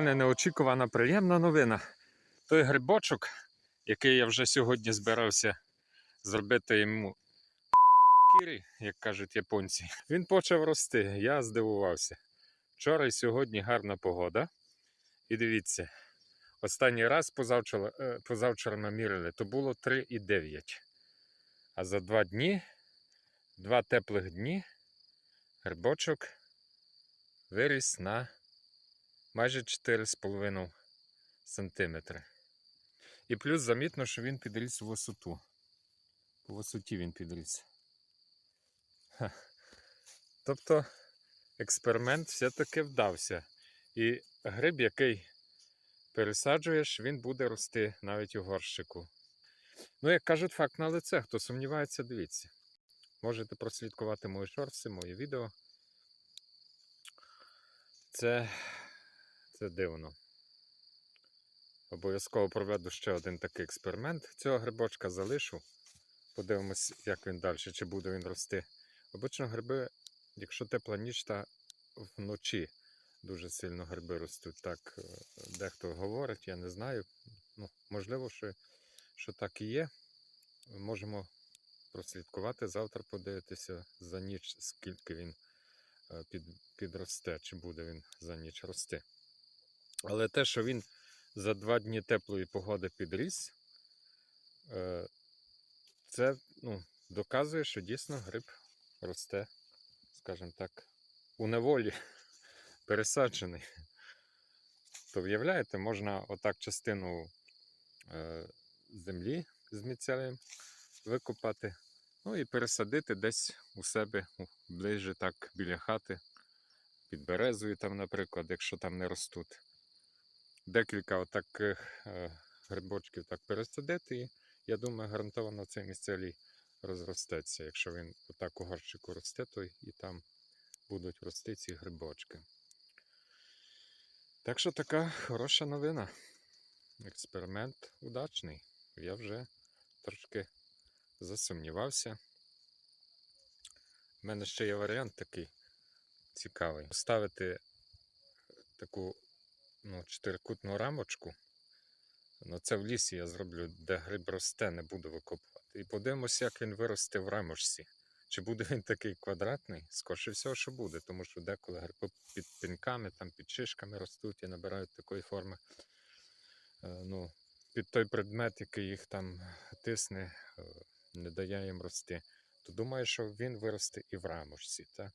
мене неочікувана приємна новина. Той грибочок, який я вже сьогодні збирався зробити йому кірі, як кажуть японці, він почав рости. Я здивувався. Вчора і сьогодні гарна погода. І дивіться, останній раз позавчора, е, позавчора намірили, то було 3,9. А за два дні, два теплих дні, грибочок виріс на майже 4,5 сантиметри. І плюс замітно, що він підріс в висоту. По висоті він підріс. Ха. Тобто експеримент все-таки вдався. І гриб, який пересаджуєш, він буде рости навіть у горщику. Ну, як кажуть, факт на лице. Хто сумнівається, дивіться. Можете прослідкувати мої шорти, мої відео. Це, це дивно. Обов'язково проведу ще один такий експеримент. Цього грибочка залишу. Подивимось, як він далі, чи буде він рости. Обично гриби, якщо тепла ніч, та вночі дуже сильно гриби ростуть. Так е, дехто говорить, я не знаю. Ну, можливо, що, що так і є. Можемо прослідкувати. Завтра подивитися за ніч, скільки він е, під, підросте, чи буде він за ніч рости. Але те, що він за два дні теплої погоди підріс, е, це ну, доказує, що дійсно гриб росте, скажімо так, у неволі пересаджений. То виявляєте, можна отак частину е, землі з міцелем викопати, ну і пересадити десь у себе ближче так біля хати, під березою, там, наприклад, якщо там не ростуть. Декілька отаких е, грибочків так пересадити, і я думаю, гарантовано цей місцевий розростеться. Якщо він отак у горщику росте, то і там будуть рости ці грибочки. Так що така хороша новина. Експеримент удачний. Я вже трошки засумнівався. У мене ще є варіант такий цікавий. Поставити таку ну, чотирикутну рамочку. Ну, це в лісі я зроблю, де гриб росте, не буду викопувати. І подивимося, як він виросте в рамочці. Чи буде він такий квадратний? Скорше всього, що буде, тому що деколи гриби під пінками, там під шишками ростуть і набирають такої форми. Е, ну, під той предмет, який їх там тисне, е, не дає їм рости. То думаю, що він виросте і в рамочці. Так?